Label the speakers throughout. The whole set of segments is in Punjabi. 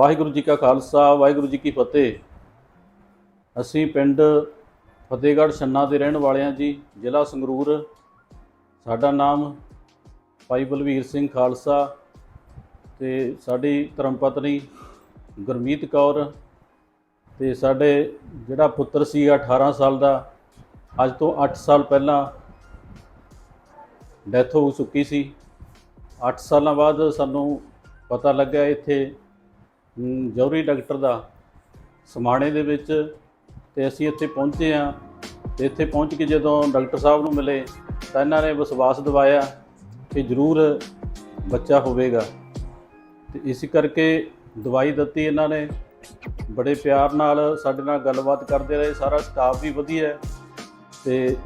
Speaker 1: ਵਾਹਿਗੁਰੂ ਜੀ ਕਾ ਖਾਲਸਾ, ਵਾਹਿਗੁਰੂ ਜੀ ਕੀ ਫਤਿਹ। ਅਸੀਂ ਪਿੰਡ ਫਤਿਹਗੜ੍ਹ ਛੰਨਾ ਦੇ ਰਹਿਣ ਵਾਲੇ ਹਾਂ ਜੀ, ਜ਼ਿਲ੍ਹਾ ਸੰਗਰੂਰ। ਸਾਡਾ ਨਾਮ ਭਾਈ ਬਲਵੀਰ ਸਿੰਘ ਖਾਲਸਾ ਤੇ ਸਾਡੀ ਧਰਮ ਪਤਨੀ ਗੁਰਮੀਤ ਕੌਰ ਤੇ ਸਾਡੇ ਜਿਹੜਾ ਪੁੱਤਰ ਸੀ 18 ਸਾਲ ਦਾ, ਅੱਜ ਤੋਂ 8 ਸਾਲ ਪਹਿਲਾਂ ਡੈਥ ਹੋ ਚੁੱਕੀ ਸੀ। 8 ਸਾਲਾਂ ਬਾਅਦ ਸਾਨੂੰ ਪਤਾ ਲੱਗਿਆ ਇੱਥੇ ਜੌਹਰੀ ਡਾਕਟਰ ਦਾ ਸਮਾਣੇ ਦੇ ਵਿੱਚ ਤੇ ਅਸੀਂ ਇੱਥੇ ਪਹੁੰਚੇ ਆ ਤੇ ਇੱਥੇ ਪਹੁੰਚ ਕੇ ਜਦੋਂ ਡਾਕਟਰ ਸਾਹਿਬ ਨੂੰ ਮਿਲੇ ਤਾਂ ਇਹਨਾਂ ਨੇ ਵਿਸ਼ਵਾਸ ਦਿਵਾਇਆ ਕਿ ਜ਼ਰੂਰ ਬੱਚਾ ਹੋਵੇਗਾ। ਤੇ ਇਸ ਕਰਕੇ ਦਵਾਈ ਦਿੱਤੀ ਇਹਨਾਂ ਨੇ। ਬੜੇ ਪਿਆਰ ਨਾਲ ਸਾਡੇ ਨਾਲ ਗੱਲਬਾਤ ਕਰਦੇ ਰਹੇ। ਸਾਰਾ ਸਟਾਫ ਵੀ ਵਧੀਆ ਹੈ। ਤੇ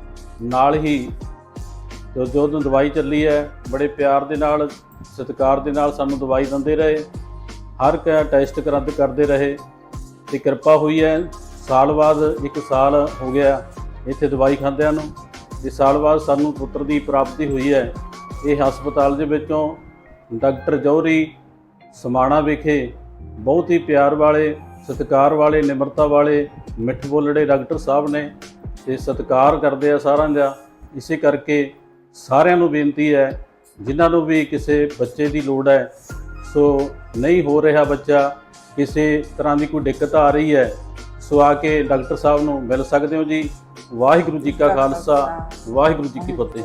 Speaker 1: ਨਾਲ ਹੀ ਜਦੋਂ ਦਵਾਈ ਚੱਲੀ ਹੈ, ਬੜੇ ਪਿਆਰ ਦੇ ਨਾਲ, ਸਤਿਕਾਰ ਦੇ ਨਾਲ ਸਾਨੂੰ ਦਵਾਈ ਦਿੰਦੇ ਰਹੇ। ਹਰ ਕ ਟੈਸਟ ਕਰਾਂਦੇ ਕਰਦੇ ਰਹੇ ਤੇ ਕਿਰਪਾ ਹੋਈ ਹੈ। ਸਾਲ ਬਾਅਦ ਇੱਕ ਸਾਲ ਹੋ ਗਿਆ ਇੱਥੇ ਦਵਾਈ ਖਾਂਦਿਆਂ ਨੂੰ ਤੇ ਸਾਲ ਬਾਅਦ ਸਾਨੂੰ ਪੁੱਤਰ ਦੀ ਪ੍ਰਾਪਤੀ ਹੋਈ ਹੈ। ਇਹ ਹਸਪਤਾਲ ਦੇ ਵਿੱਚੋਂ ਡਾਕਟਰ ਜੌਹਰੀ ਸਮਾਣਾ ਵਿਖੇ ਬਹੁਤ ਹੀ ਪਿਆਰ ਵਾਲੇ, ਸਤਿਕਾਰ ਵਾਲੇ, ਨਿਮਰਤਾ ਵਾਲੇ, ਮਿੱਠ ਬੋਲੜੇ ਡਾਕਟਰ ਸਾਹਿਬ ਨੇ ਤੇ ਸਤਿਕਾਰ ਕਰਦੇ ਆ ਸਾਰਿਆਂ ਦਾ। ਇਸੇ ਕਰਕੇ ਸਾਰਿਆਂ ਨੂੰ ਬੇਨਤੀ ਹੈ, ਜਿਨ੍ਹਾਂ ਨੂੰ ਵੀ ਕਿਸੇ ਬੱਚੇ ਦੀ ਲੋੜ ਹੈ ਸੋ ਨਹੀਂ ਹੋ ਰਿਹਾ ਬੱਚਾ, ਕਿਸੇ ਤਰ੍ਹਾਂ ਦੀ ਕੋਈ ਦਿੱਕਤ ਆ ਰਹੀ ਹੈ, ਸੋ ਆ ਕੇ ਡਾਕਟਰ ਸਾਹਿਬ ਨੂੰ ਮਿਲ ਸਕਦੇ ਹੋ ਜੀ। ਵਾਹਿਗੁਰੂ ਜੀ ਕਾ ਖਾਲਸਾ, ਵਾਹਿਗੁਰੂ ਜੀ ਕੀ ਫਤਿਹ।